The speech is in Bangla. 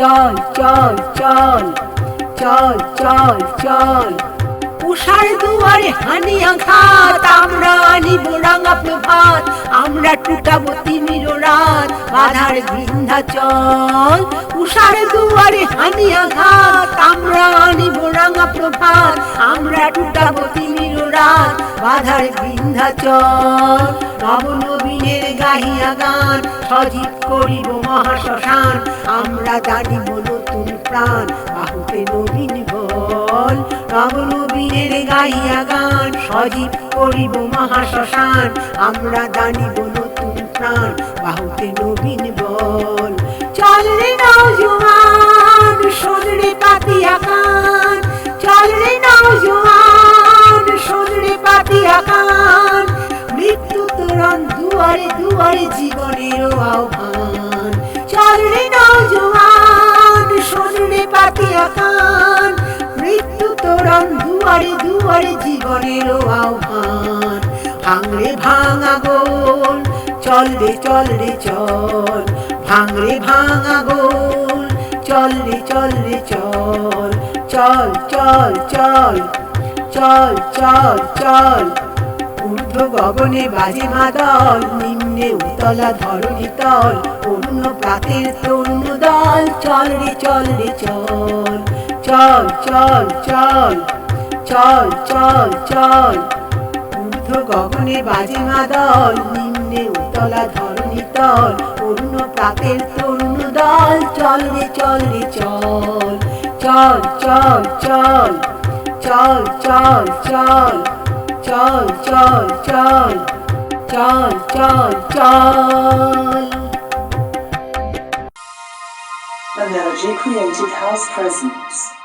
চল চল চল চল চল চল। উষার দুয়ারে হানি আঘাত, আমরা আনিব রাঙা প্রভাত, আমরা টুটাবো তিমির রাত বাধার চল। উষার দুয়ারে হানি আঘাত, আমরা আনিব রাঙা প্রভাত আমরা টুটাবো তিমির রাত, বাধার বিন্ধ্যাচল। নবনবীনের গাহিয়া গান, সজীব করিব মহাশ্মশান। আমরা জানিব নতুন প্রাণ, বাহুতে নবীন বল। নবনবীনের গাইয়া গান, সজীব করিব মহাশ্মশান। আমরা জানিব নতুন প্রাণ, বাহুতে নবীন পাতিয়া মৃত্যু তোরণ, দুয়ারে দুয়ারে জীবনের আহ্বান। চল রে নওজোয়ান শোন রে পাতিয়া কান মৃত্যু তোরণ, দুয়ারে দুয়ারে জীবনের আহ্বান। ভাঙরে ভাঙা গোল চল রে চল। রে চল ভাঙরে ভাঙা গোল চল রে চল। চল চল চল। চল চল চল। ঊর্ধ্ব গগনে বাজে মাদল, নিম্নে উতলা ধরণী তল অরুণ প্রাতের তরুণ দল। চল রে চল রে, চল চল চল চল চল চল চল। ঊর্ধ্ব গগনে বাজে মাদল, নিম্নে উতলা ধরণী তল অরুণ প্রাতের তরুণ দল। চল রে চল রে, চল চল চল চল। চল চল চল চল চল চল চল চল চল Energy Creative House presents